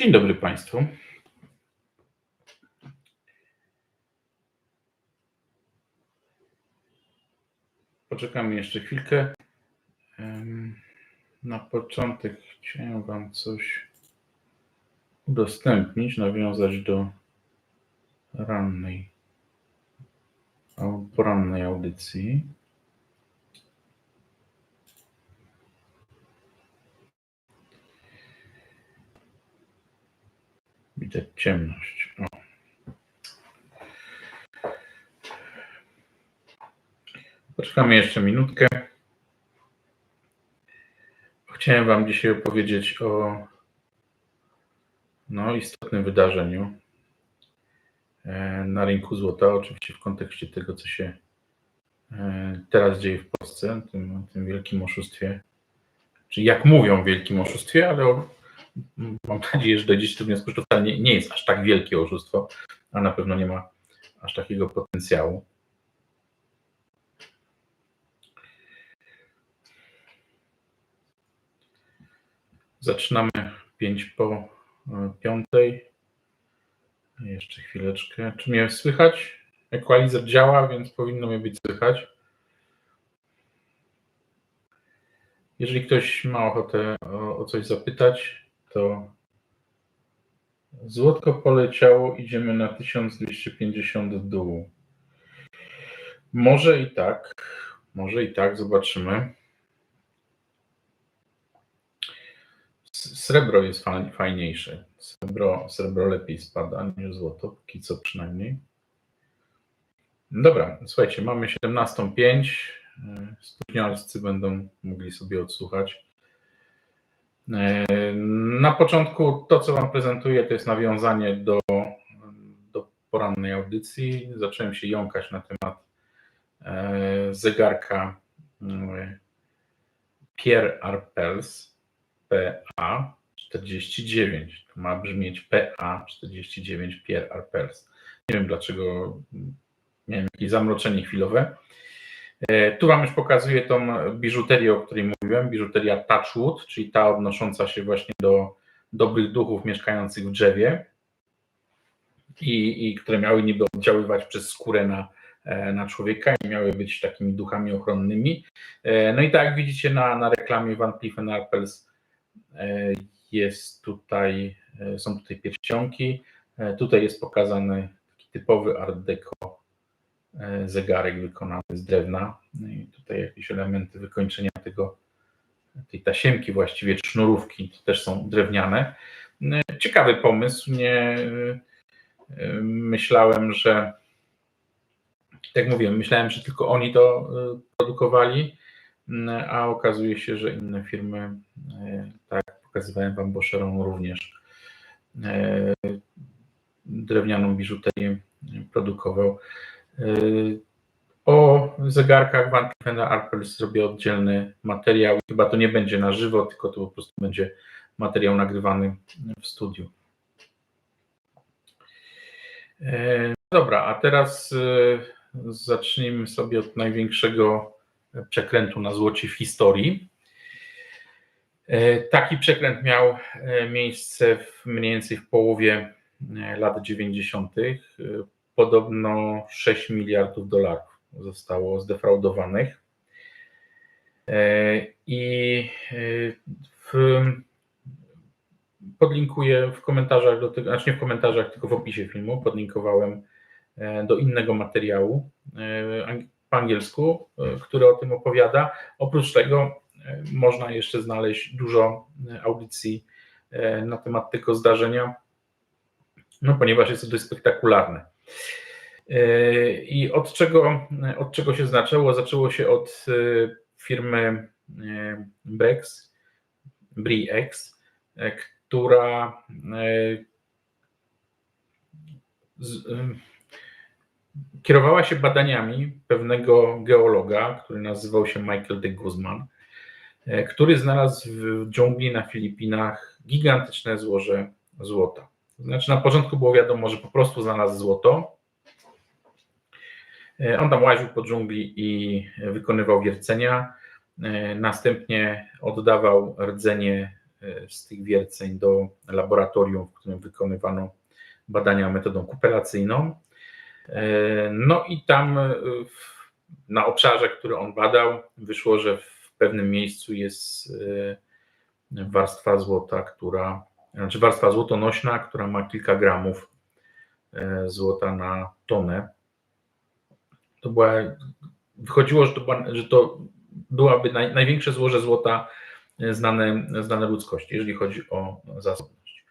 Dzień dobry Państwu. Poczekamy jeszcze chwilkę. Na początek chciałem Wam coś udostępnić, nawiązać do rannej, porannej audycji. Widać ciemność. O. Poczekamy jeszcze minutkę. Chciałem Wam dzisiaj opowiedzieć o no, istotnym wydarzeniu e, na rynku złota, oczywiście w kontekście tego, co się e, teraz dzieje w Polsce, tym, tym wielkim oszustwie, czy jak mówią wielkim oszustwie, ale mam nadzieję, że dojdziecie do wniosku, że to nie, nie jest aż tak wielkie oszustwo, a na pewno nie ma aż takiego potencjału. Zaczynamy 5 po e, piątej. Jeszcze chwileczkę. Czy mnie słychać? Equalizer działa, więc powinno mnie być słychać. Jeżeli ktoś ma ochotę o coś zapytać, to złotko poleciało, idziemy na 1250 w dół. Może i tak, może i tak, zobaczymy. Srebro jest fa- fajniejsze. Srebro, srebro lepiej spada niż złoto, póki co przynajmniej. Dobra, słuchajcie, mamy 17.05. E, Spóźnialscy będą mogli sobie odsłuchać. Na początku to, co Wam prezentuję, to jest nawiązanie do, do porannej audycji. Zacząłem się jąkać na temat e, zegarka e, Pierre Arpels PA 49. To ma brzmieć PA 49 Pierre Arpels. Nie wiem dlaczego miałem jakieś zamroczenie chwilowe. E, Tu Wam już pokazuję tą biżuterię, o której mówiłem, biżuteria Touchwood, czyli ta odnosząca się właśnie do dobrych duchów mieszkających w drzewie i, i które miały niby oddziaływać przez skórę na, e, na człowieka i miały być takimi duchami ochronnymi. E, No i tak jak widzicie na, na reklamie Van Cleef Arpels e, jest tutaj, są tutaj pierścionki, tutaj jest pokazany taki typowy art deco zegarek wykonany z drewna. No i tutaj jakieś elementy wykończenia tego, tej tasiemki właściwie, sznurówki to też są drewniane. Ciekawy pomysł. Nie myślałem, że jak mówiłem, myślałem, że tylko oni to e, produkowali, a okazuje się, że inne firmy, e, tak pokazywałem Wam Boscheron również e, drewnianą biżuterię produkował. O zegarkach Van Arpels zrobię oddzielny materiał. Chyba to nie będzie na żywo, tylko to po prostu będzie materiał nagrywany w studiu. E, Dobra, a teraz e, zacznijmy sobie od największego przekrętu na złocie w historii. E, Taki przekręt miał miejsce w, mniej więcej w połowie lat 90. E, Podobno 6 miliardów dolarów zostało zdefraudowanych. E, I e, w, podlinkuję w komentarzach do tego, znaczy nie w komentarzach, tylko w opisie filmu, podlinkowałem e, do innego materiału po angielsku, który o tym opowiada. Oprócz tego można jeszcze znaleźć dużo audycji na temat tego zdarzenia, no ponieważ jest to dość spektakularne. I od czego, od czego się zaczęło? Zaczęło się od e, firmy e, Brex, BRIX, e, która z, kierowała się badaniami pewnego geologa, który nazywał się Michael de Guzman, który znalazł w dżungli na Filipinach gigantyczne złoże złota. Znaczy, na początku było wiadomo, że po prostu znalazł złoto. E, On tam łaził po dżungli i wykonywał wiercenia. E, Następnie oddawał rdzenie z tych wierceń do laboratorium, w którym wykonywano badania metodą kupelacyjną. No i tam na obszarze, który on badał, wyszło, że w pewnym miejscu jest warstwa złota, która, znaczy warstwa złotonośna, która ma kilka gramów złota na tonę. To była, wychodziło, że to, była, że to byłaby naj, największe złoże złota znane, znane ludzkości, jeżeli chodzi o zasobność.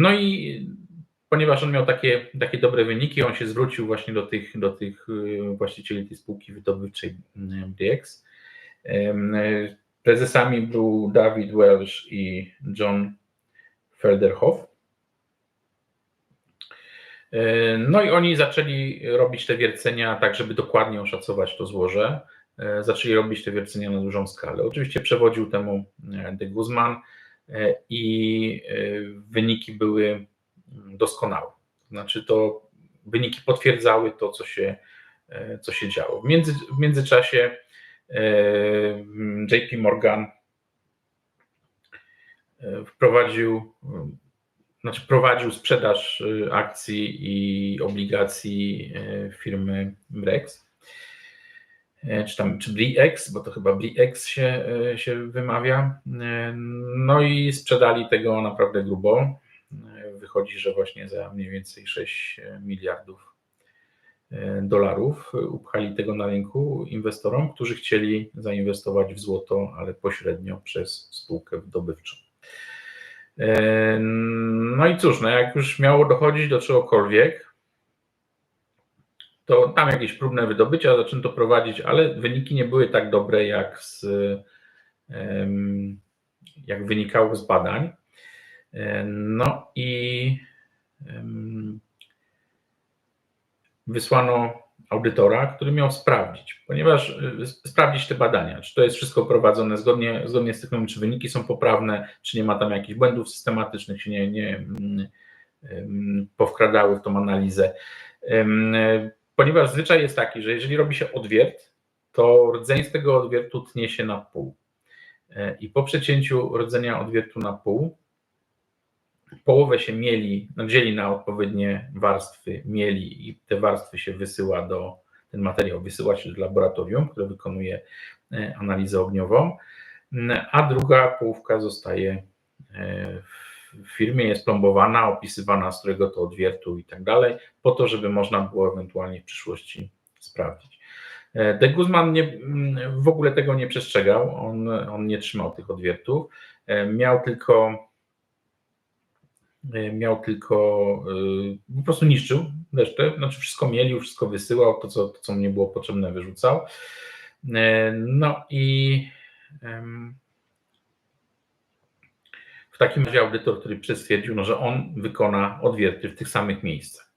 No i ponieważ on miał takie, takie dobre wyniki, on się zwrócił właśnie do tych, do tych właścicieli tej spółki wydobywczej DX. Prezesami był David Welsh i John Felderhoff. No i oni zaczęli robić te wiercenia tak, żeby dokładnie oszacować to złoże. Zaczęli robić te wiercenia na dużą skalę. Oczywiście przewodził temu de Guzman i wyniki były doskonałe. Znaczy to wyniki potwierdzały to, co się, co się działo. W, między, w międzyczasie JP Morgan wprowadził znaczy prowadził sprzedaż y, akcji i obligacji y, firmy Brex, e, czy tam, czy BRIX, bo to chyba BRIX się, y, się wymawia. E, no i sprzedali tego naprawdę grubo. E, wychodzi, że właśnie za mniej więcej 6 miliardów dolarów upchali tego na rynku inwestorom, którzy chcieli zainwestować w złoto, ale pośrednio przez spółkę wydobywczą. No i cóż, no jak już miało dochodzić do czegokolwiek, to tam jakieś próbne wydobycia zaczęto prowadzić, ale wyniki nie były tak dobre, jak, z, jak wynikało z badań. No i wysłano audytora, który miał sprawdzić, ponieważ y, sprawdzić te badania, czy to jest wszystko prowadzone zgodnie, zgodnie z tym, czy wyniki są poprawne, czy nie ma tam jakichś błędów systematycznych, czy nie, nie powkradały w tą analizę. Ponieważ zwyczaj jest taki, że jeżeli robi się odwiert, to rdzeń z tego odwiertu tnie się na pół. E, I po przecięciu rdzenia odwiertu na pół, połowę się mieli, no, na odpowiednie warstwy mieli i te warstwy się wysyła do, ten materiał wysyła się do laboratorium, które wykonuje e, analizę ogniową, a druga połówka zostaje e, w firmie, jest plombowana, opisywana, z którego to odwiertu i tak dalej, po to, żeby można było ewentualnie w przyszłości sprawdzić. E, De Guzman nie, w ogóle tego nie przestrzegał, on, on nie trzymał tych odwiertów, miał tylko miał tylko, e, po prostu niszczył resztę, znaczy wszystko mielił, wszystko wysyłał, to co, to, co mu nie było potrzebne wyrzucał. E, no i w takim razie audytor, który stwierdził, no, że on wykona odwierty w tych samych miejscach.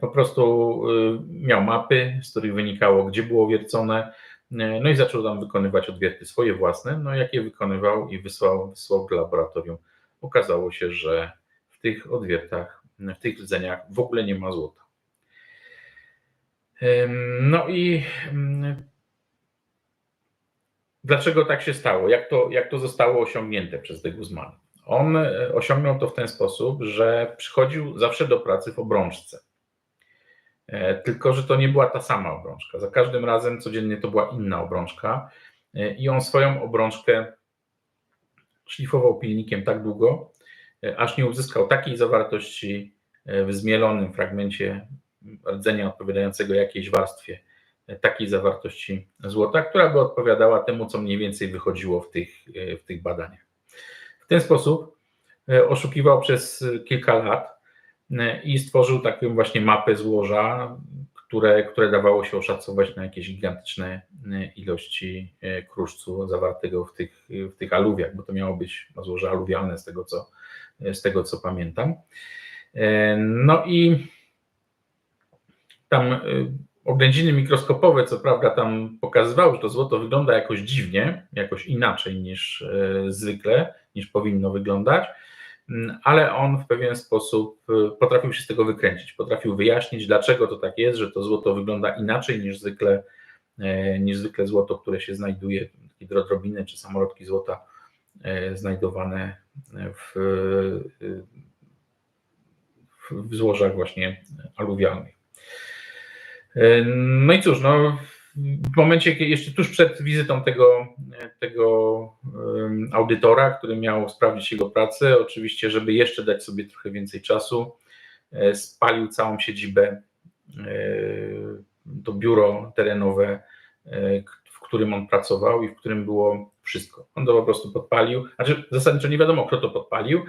Po prostu miał mapy, z których wynikało, gdzie było wiercone, no i zaczął tam wykonywać odwierty swoje własne. No jak je wykonywał i wysłał, wysłał do laboratorium, okazało się, że w tych odwiertach, w tych rdzeniach w ogóle nie ma złota. No i dlaczego tak się stało? Jak to, jak to zostało osiągnięte przez de Guzman? On e, osiągnął to w ten sposób, że przychodził zawsze do pracy w obrączce. E, tylko, że to nie była ta sama obrączka. Za każdym razem codziennie to była inna obrączka e, i on swoją obrączkę szlifował pilnikiem tak długo, aż nie uzyskał takiej zawartości e, w zmielonym fragmencie rdzenia odpowiadającego jakiejś warstwie, e, takiej zawartości złota, która by odpowiadała temu, co mniej więcej wychodziło w tych, w tych badaniach. W ten sposób oszukiwał przez kilka lat i stworzył taką właśnie mapę złoża, które, które dawało się oszacować na jakieś gigantyczne ilości kruszcu zawartego w tych, w tych aluwiach, bo to miało być złoże aluwialne z tego, co, z tego co pamiętam. E, no i tam e, oględziny mikroskopowe, co prawda, tam pokazywały, że to złoto wygląda jakoś dziwnie, jakoś inaczej niż e, zwykle, niż powinno wyglądać, ale on w pewien sposób potrafił się z tego wykręcić, potrafił wyjaśnić, dlaczego to tak jest, że to złoto wygląda inaczej niż zwykle, niż zwykle złoto, które się znajduje, takie drobiny czy samolotki złota znajdowane w, w złożach właśnie aluwialnych. No i cóż, no, w momencie, jeszcze tuż przed wizytą tego, tego audytora, który miał sprawdzić jego pracę, oczywiście, żeby jeszcze dać sobie trochę więcej czasu, e, spalił całą siedzibę, e, to biuro terenowe, e, w którym on pracował i w którym było wszystko. On to po prostu podpalił. Znaczy, zasadniczo nie wiadomo, kto to podpalił,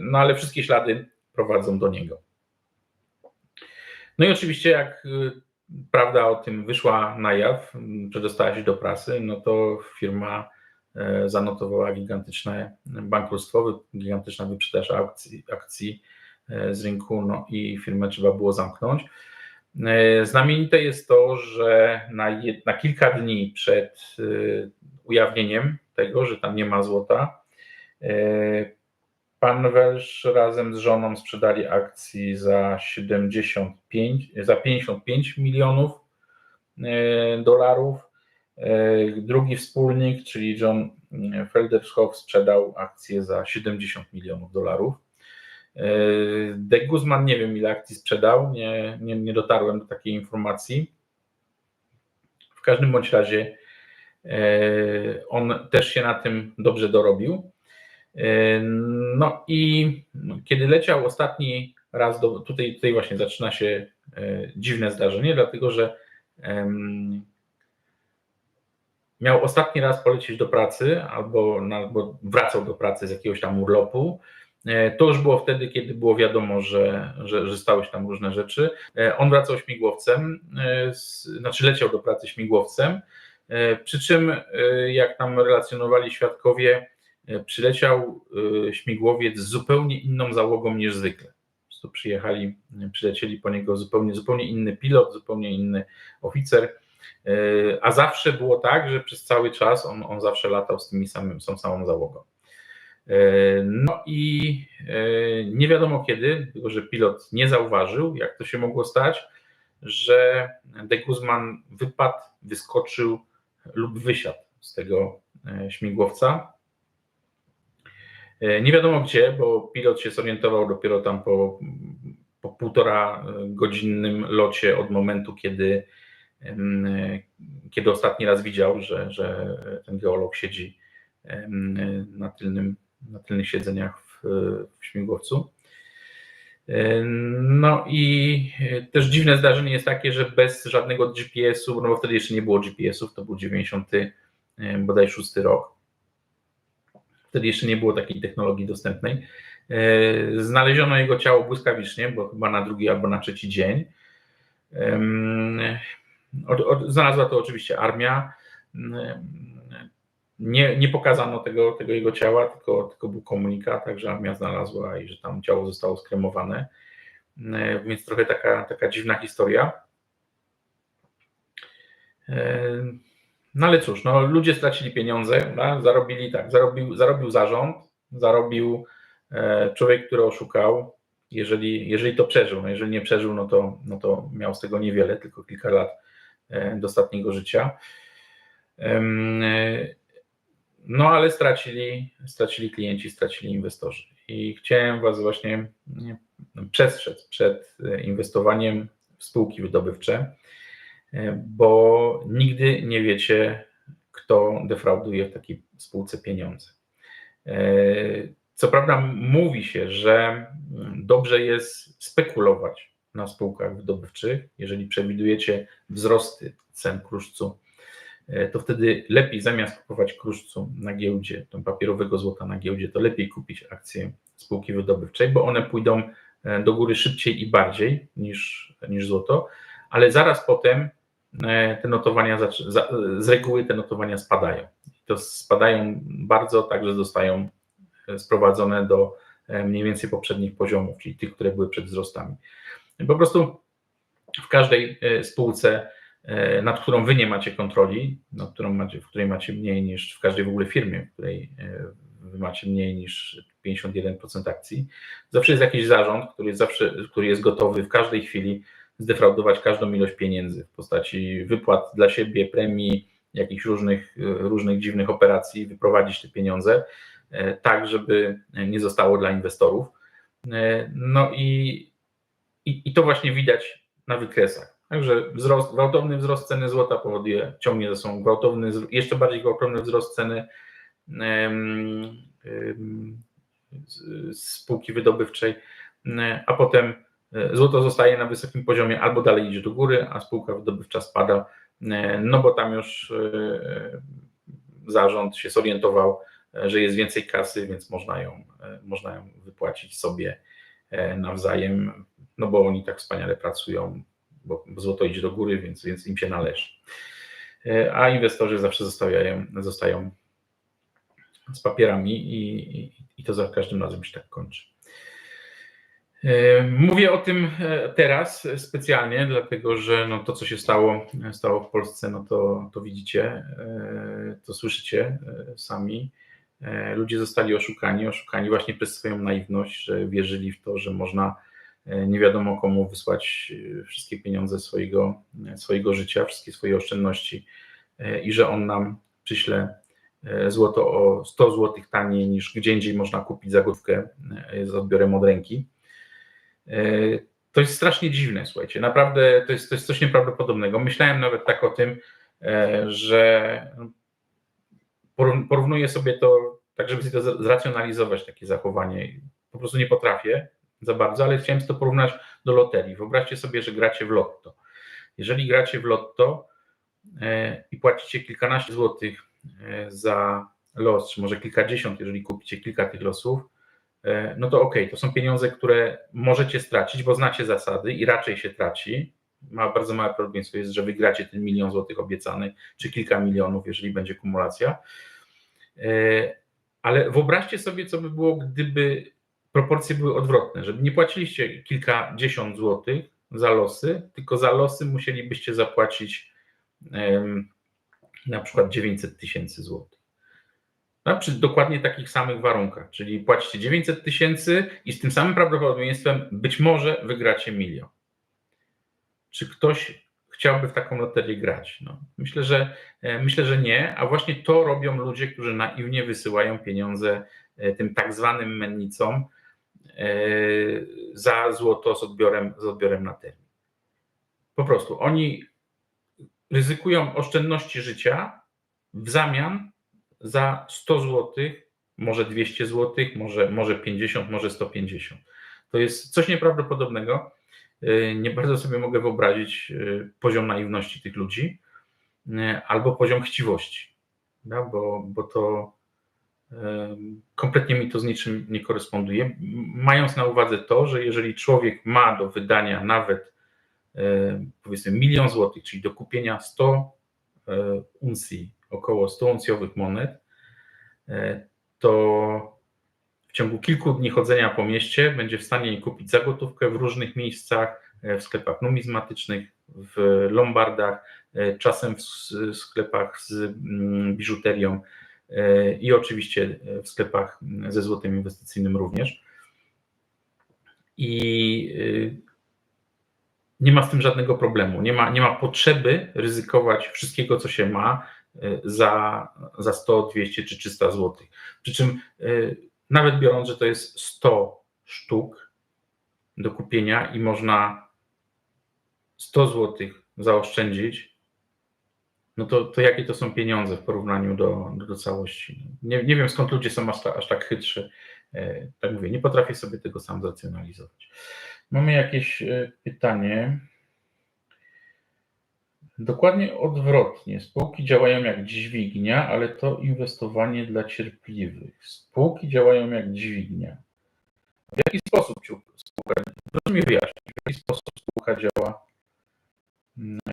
no ale wszystkie ślady prowadzą do niego. No i oczywiście, jak prawda o tym wyszła na jaw, przedostała się do prasy, no to firma e, zanotowała gigantyczne bankructwo, gigantyczna wyprzedaż akcji, akcji e, z rynku, no i firmę trzeba było zamknąć. E, znamienite jest to, że na, na kilka dni przed ujawnieniem tego, że tam nie ma złota, Pan Welsz razem z żoną sprzedali akcji za 75, za 55 milionów e, dolarów. E, drugi wspólnik, czyli John Feldershoff, sprzedał akcje za 70 milionów dolarów. E, De Guzman nie wiem, ile akcji sprzedał, nie, nie, nie dotarłem do takiej informacji. W każdym bądź razie on też się na tym dobrze dorobił. No i kiedy leciał ostatni raz, do, tutaj, tutaj właśnie zaczyna się e, dziwne zdarzenie, dlatego że miał ostatni raz polecieć do pracy albo, albo wracał do pracy z jakiegoś tam urlopu. E, to już było wtedy, kiedy było wiadomo, że, że, że stały się tam różne rzeczy. E, on wracał śmigłowcem, znaczy leciał do pracy śmigłowcem, przy czym, jak tam relacjonowali świadkowie, E, przyleciał e, śmigłowiec z zupełnie inną załogą niż zwykle. Po przyjechali, e, przylecieli po niego zupełnie, zupełnie inny pilot, zupełnie inny oficer, a zawsze było tak, że przez cały czas on, on zawsze latał z, tymi samym, z tą samą załogą. No i nie wiadomo kiedy, tylko że pilot nie zauważył, jak to się mogło stać, że de Guzman wypadł, wyskoczył lub wysiadł z tego śmigłowca. E, nie wiadomo gdzie, bo pilot się zorientował dopiero tam po, po półtora godzinnym locie od momentu, kiedy, kiedy ostatni raz widział, że, że ten geolog siedzi na, tylnym, na tylnych siedzeniach w, w śmigłowcu. E, no i też dziwne zdarzenie jest takie, że bez żadnego GPS-u, no bo wtedy jeszcze nie było GPS-ów, to był 90 bodaj 6 rok, Wtedy jeszcze nie było takiej technologii dostępnej. E, znaleziono jego ciało błyskawicznie, bo chyba na drugi albo na trzeci dzień. Znalazła to oczywiście armia. Nie, nie pokazano tego, tego jego ciała, tylko, tylko był komunikat, że armia znalazła i że tam ciało zostało skremowane. E, więc trochę taka, taka dziwna historia. E, no ale cóż, no, ludzie stracili pieniądze, no, zarobili tak, zarobił, zarobił zarząd, zarobił e, człowiek, który oszukał, jeżeli, jeżeli to przeżył, no jeżeli nie przeżył, no to, no to miał z tego niewiele, tylko kilka lat ostatniego życia. No ale stracili, stracili klienci, stracili inwestorzy. I chciałem Was właśnie przestrzec przed e, inwestowaniem w spółki wydobywcze E, bo nigdy nie wiecie, kto defrauduje w takiej spółce pieniądze. E, co prawda mówi się, że dobrze jest spekulować na spółkach wydobywczych. Jeżeli przewidujecie wzrosty cen kruszcu, to wtedy lepiej zamiast kupować kruszcu na giełdzie, tą papierowego złota na giełdzie, to lepiej kupić akcje spółki wydobywczej, bo one pójdą do góry szybciej i bardziej niż, niż złoto, ale zaraz potem E, te notowania, z reguły te notowania spadają. To spadają bardzo, także zostają e, sprowadzone do e, mniej więcej poprzednich poziomów, czyli tych, które były przed wzrostami. Po prostu w każdej spółce, nad którą wy nie macie kontroli, nad którą macie, w której macie mniej niż w każdej w ogóle firmie, w której wy macie mniej niż 51% akcji, zawsze jest jakiś zarząd, który, jest zawsze, który jest gotowy w każdej chwili zdefraudować każdą ilość pieniędzy w postaci wypłat dla siebie, premii, jakichś różnych, różnych dziwnych operacji, wyprowadzić te pieniądze, tak żeby nie zostało dla inwestorów. No i, i, i to właśnie widać na wykresach. Także wzrost, gwałtowny wzrost ceny złota powoduje, ciągnie ze sobą gwałtowny, jeszcze bardziej gwałtowny wzrost ceny um, spółki wydobywczej, a potem złoto zostaje na wysokim poziomie albo dalej idzie do góry, a spółka wydobywcza spada, no bo tam już zarząd się zorientował, że jest więcej kasy, więc można ją, można ją wypłacić sobie nawzajem, no bo oni tak wspaniale pracują, bo złoto idzie do góry, więc, więc im się należy. A inwestorzy zawsze zostawiają, zostają z papierami i, i, i to za każdym razem się tak kończy. Mówię o tym teraz specjalnie, dlatego że no to, co się stało, stało w Polsce, no to, to widzicie, to słyszycie sami. Ludzie zostali oszukani, oszukani właśnie przez swoją naiwność, że wierzyli w to, że można nie wiadomo komu wysłać wszystkie pieniądze swojego, swojego życia, wszystkie swoje oszczędności i że on nam przyśle złoto o 100 zł taniej niż gdzie indziej można kupić za gotówkę z odbiorem od ręki. To jest strasznie dziwne, słuchajcie. Naprawdę to jest, to jest coś nieprawdopodobnego. Myślałem nawet tak o tym, że porównuję sobie to, tak żeby sobie to zracjonalizować, takie zachowanie. Po prostu nie potrafię za bardzo, ale chciałem to porównać do loterii. Wyobraźcie sobie, że gracie w lotto. Jeżeli gracie w lotto i płacicie kilkanaście złotych za los, czy może kilkadziesiąt, jeżeli kupicie kilka tych losów, no to ok, to są pieniądze, które możecie stracić, bo znacie zasady i raczej się traci. Ma bardzo małe prawdopodobieństwo jest, że wygracie ten milion złotych obiecany, czy kilka milionów, jeżeli będzie kumulacja. Ale wyobraźcie sobie, co by było, gdyby proporcje były odwrotne, żeby nie płaciliście kilkadziesiąt złotych za losy, tylko za losy musielibyście zapłacić na przykład 900 tysięcy złotych. No, przy dokładnie takich samych warunkach, czyli płacicie 900 tysięcy i z tym samym prawdopodobieństwem być może wygracie milion. Czy ktoś chciałby w taką loterię grać? No, myślę, że, myślę, że nie, a właśnie to robią ludzie, którzy naiwnie wysyłają pieniądze tym tak zwanym mennicom za złoto z odbiorem, z odbiorem na termin. Po prostu oni ryzykują oszczędności życia w zamian za 100 zł, może 200 zł, może, może 50, może 150. To jest coś nieprawdopodobnego. Nie bardzo sobie mogę wyobrazić poziom naiwności tych ludzi albo poziom chciwości, bo, bo to kompletnie mi to z niczym nie koresponduje. Mając na uwadze to, że jeżeli człowiek ma do wydania nawet powiedzmy milion złotych, czyli do kupienia 100 uncji, około 100 uncjowych monet, to w ciągu kilku dni chodzenia po mieście będzie w stanie je kupić za gotówkę w różnych miejscach, w sklepach numizmatycznych, w lombardach, czasem w sklepach z biżuterią i oczywiście w sklepach ze złotem inwestycyjnym również. I nie ma z tym żadnego problemu. Nie ma, nie ma potrzeby ryzykować wszystkiego, co się ma za, za 100, 200 czy 300 zł. Przy czym nawet biorąc, że to jest 100 sztuk do kupienia i można 100 zł zaoszczędzić, no to, to jakie to są pieniądze w porównaniu do, do, całości? Nie, nie wiem skąd ludzie są aż, aż tak chytrzy. Tak mówię, nie potrafię sobie tego sam zracjonalizować. Mamy jakieś pytanie. Dokładnie odwrotnie. Spółki działają jak dźwignia, ale to inwestowanie dla cierpliwych. Spółki działają jak dźwignia. W jaki sposób spółka, proszę mi wyjaśnić, w jaki sposób spółka działa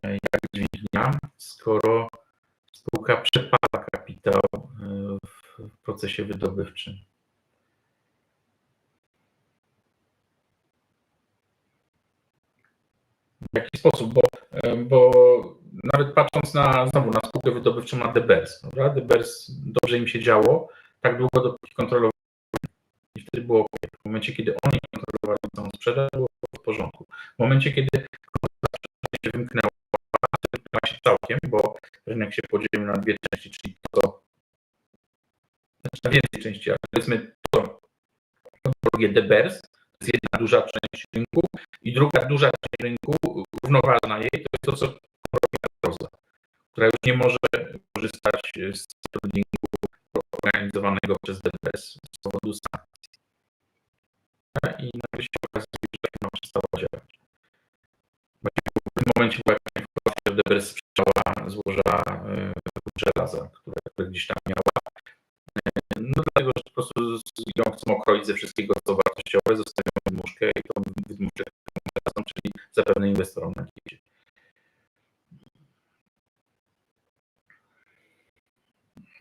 jak dźwignia, skoro spółka przepala kapitał w procesie wydobywczym? W jaki sposób? Bo, bo nawet patrząc na znowu na spółkę wydobywczą na Debers, prawda? Debers dobrze im się działo, tak długo dopóki kontrolowali i wtedy było ok. W momencie, kiedy oni kontrolowali całą sprzedaż, było w porządku. W momencie, kiedy się wymknęła, wymknęła się całkiem, bo rynek się podzielił na dwie części, czyli to, co znaczy na więcej części, ale powiedzmy to, drugie DBERS, to jest jedna duża część rynku i druga duża część rynku, równoważna jej, to jest to, co robi Arroza, która już nie może korzystać z tradingu organizowanego przez DBS z powodu sankcji. I nagle się okazuje, że firma przestała działać. Momencie była informacja, że DBS sprzedała złoża e, żelaza, które, gdzieś tam miała. E, No dlatego, że po prostu ją chcą okroić ze wszystkiego, co wartościowe, zostawią wydmuszkę i tą wydmuszkę dadzą, czyli zapewne inwestorom na giełdzie.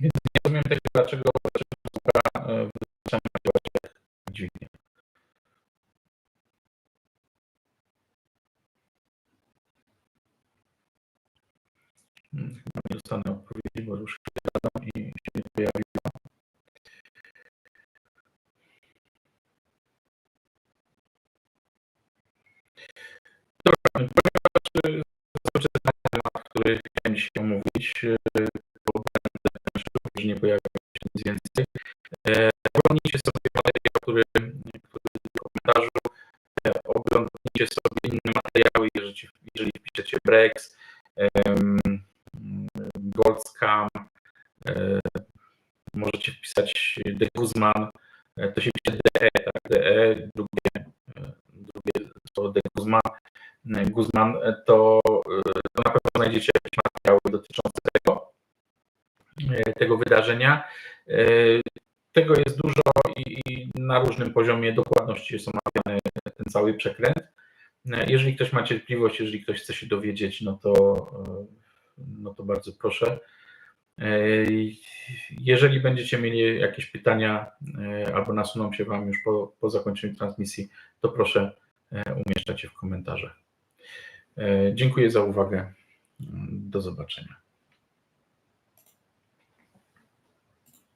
Więc nie rozumiem tego, dlaczego, dlaczego Chyba nie dostanę odpowiedzi, bo już gadam i się nie pojawiła. Dobra, ponieważ cały czas na temat, który chciałem dzisiaj omówić, e, bo będę już nie pojawia się nic więcej. E, Oglądnijcie sobie materiał, który, który w komentarzu. E, Oglądnijcie sobie inne materiały, jeżeli, jeżeli wpiszecie Brex, em, Goldscam, e, możecie wpisać De Guzman, e, to się pisze DE, tak, DE, drugie, e, drugie słowo De Guzman, Guzman, to, to na pewno znajdziecie jakieś materiały dotyczące tego, tego wydarzenia. Tego jest dużo i, i na różnym poziomie dokładności jest omawiany ten cały przekręt. Jeżeli ktoś ma cierpliwość, jeżeli ktoś chce się dowiedzieć, no to, no to bardzo proszę. E, Jeżeli będziecie mieli jakieś pytania e, albo nasuną się Wam już po, po zakończeniu transmisji, to proszę e, umieszczać je w komentarzach. Dziękuję za uwagę. Do zobaczenia.